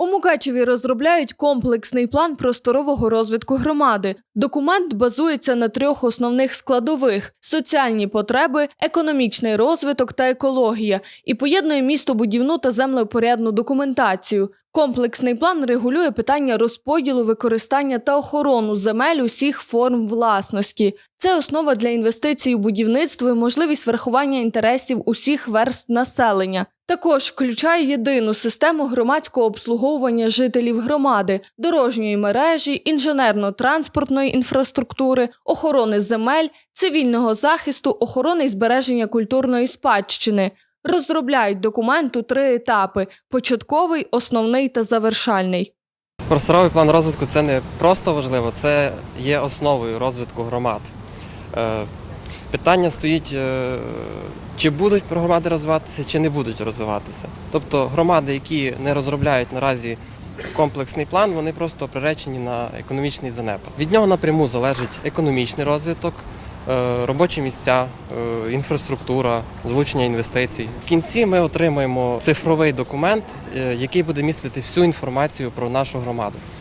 У Мукачеві розробляють комплексний план просторового розвитку громади. Документ базується на трьох основних складових: соціальні потреби, економічний розвиток та екологія, і поєднує містобудівну та землепорядну документацію. Комплексний план регулює питання розподілу, використання та охорону земель усіх форм власності. Це основа для інвестицій у будівництво і можливість врахування інтересів усіх верст населення. Також включає єдину систему громадського обслуговування жителів громади, дорожньої мережі, інженерно-транспортної інфраструктури, охорони земель, цивільного захисту, охорони і збереження культурної спадщини. Розробляють документ у три етапи: початковий, основний та завершальний. Просторовий план розвитку це не просто важливо, це є основою розвитку громад. Е, Питання стоїть, е, чи будуть громади розвиватися, чи не будуть розвиватися. Тобто громади, які не розробляють наразі комплексний план, вони просто приречені на економічний занепад. Від нього напряму залежить економічний розвиток, робочі місця, е, інфраструктура, залучення інвестицій. В кінці ми отримаємо цифровий документ, е, який буде містити всю інформацію про нашу громаду.